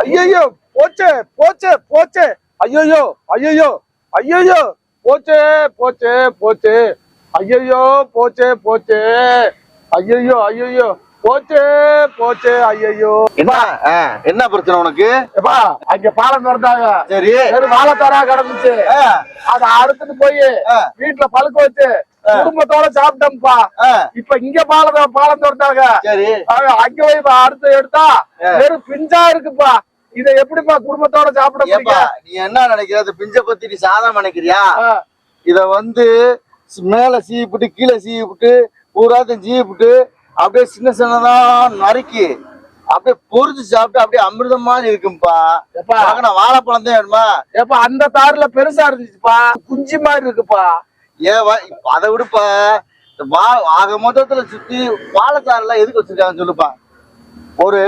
ஐயோ போச்சே போச்சே போச்சே. ஐயோ ஐயோ ஐயோ போச்சே போச்சே போச்சே. ஐயோ போச்சே போச்சே. ஐயோ ஐயோ போச்சே போச்சே ஐயோ என்ன என்ன பிரச்சனை உனக்கு? எப்பா அங்க பாலம் திறந்தாங்க. சரி. வாழைத்தாரா கிடந்துச்சு. அத அறுத்துட்டு போய். வீட்டுல பழுக்க வச்சு குடும்பத்தோட சாப்பிட்டோம்ப்பா இப்ப இங்க பாலம் பாலம் திறந்தாங்க. சரி. அங்க போய் அறுத்து எடுத்தா வெறும் பிஞ்சா இருக்குப்பா. இத எப்படிப்பா குடும்பத்தோட சாப்பிட நீ என்ன நினைக்கிற? பிஞ்ச பத்தி நீ சாதம் நினைக்கிறியா. இத வந்து மேல சீவிட்டு கீழே சீவிட்டு பூராத்தையும் சீவிட்டு அப்படியே சின்ன சின்னதா நறுக்கி அப்படியே பொரிச்சு சாப்பிட்டு அப்படியே அமிர்தம் மாதிரி இருக்கும்பா. வாங்கின வாழைப்பழம் தான் வேணுமா? எப்ப அந்த தார்ல பெருசா இருந்துச்சுப்பா. குஞ்சு மாதிரி இருக்குப்பா. இப்ப அதை விடுப்பா. ஆக மொத்தத்துல சுத்தி வாழைத்தாரெல்லாம் எதுக்கு வச்சிருக்காங்கன்னு சொல்லுப்பா. ஒரு